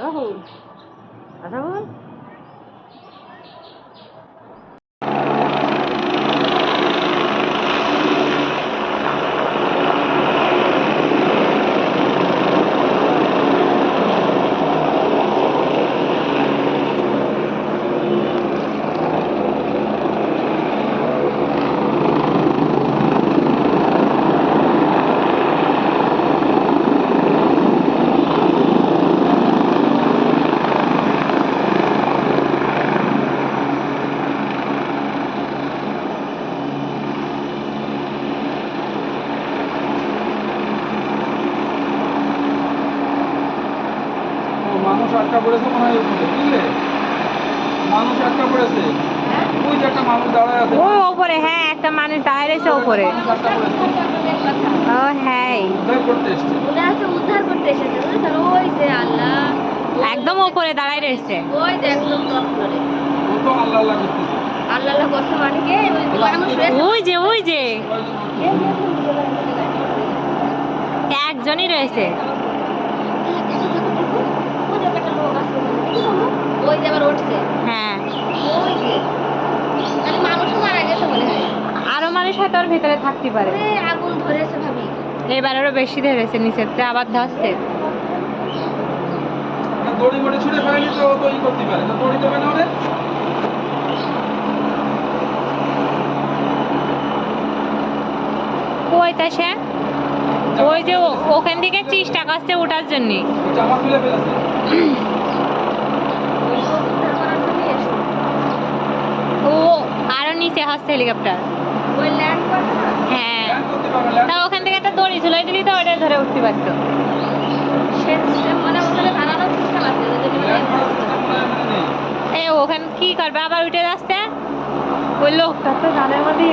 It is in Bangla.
রাহুল রাহুল ও মানুষ আটকা পড়েছে মনে হয় বুঝলে? মানুষ আটকা পড়েছে। ওই যে একটা মানুষ দাঁড়ায় আছে। ও ওপরে হ্যাঁ একটা মানুষ দাঁড়িয়ে রয়েছে পড়েছে। ও হ্যাঁ। উদ্ধার করতে এসছে। আছে উদ্ধার করতে এসেছে বুঝেছেন ওই যে আল্লাহ একদম ওপরে দাঁড়ায় রয়েছে। ওই যে একদম টপ করে ও তো আল্লাহ আল্লাহ করতেছে। আল্লাহ আল্লাহ করছে মানে কি? ওই যে মানুষ রয়েছে। ওই যে ওই যে। ওই যে একজনই রয়েছে ওই যে আবার উঠছে হ্যাঁ ওই যে তাহলে মানুষও মারা গেছে মনে হয় আরও মানুষ হয়তো ওর ভিতরে থাকতে পারে। ওরে, আগুন ধরেছে ভাবি। এবার আরও বেশি ধরেছে নিচের থেকে আবার ধরছে। না, দড়ি মড়ি ছুঁড়ে ফেলেনি তো ও করতে পারে। তো দড়ি দেবে না ওরে কইতা সে? ওই যে ওখান থেকে চেষ্টা করছে ওঠার জন্য। জামা খুলে ফেলেছে। ওই তো ও আরও নিচে হচ্ছে হেলিকপ্টার। হ্যাঁ। তা ওখান থেকে একটা দড়ি ঝুলাই দিলি তো ওটা ধরে উঠতে পারতো। এই ওখানে কি করবে? আবার উঠে আসতে ওই লোকটা তো গানের মধ্যে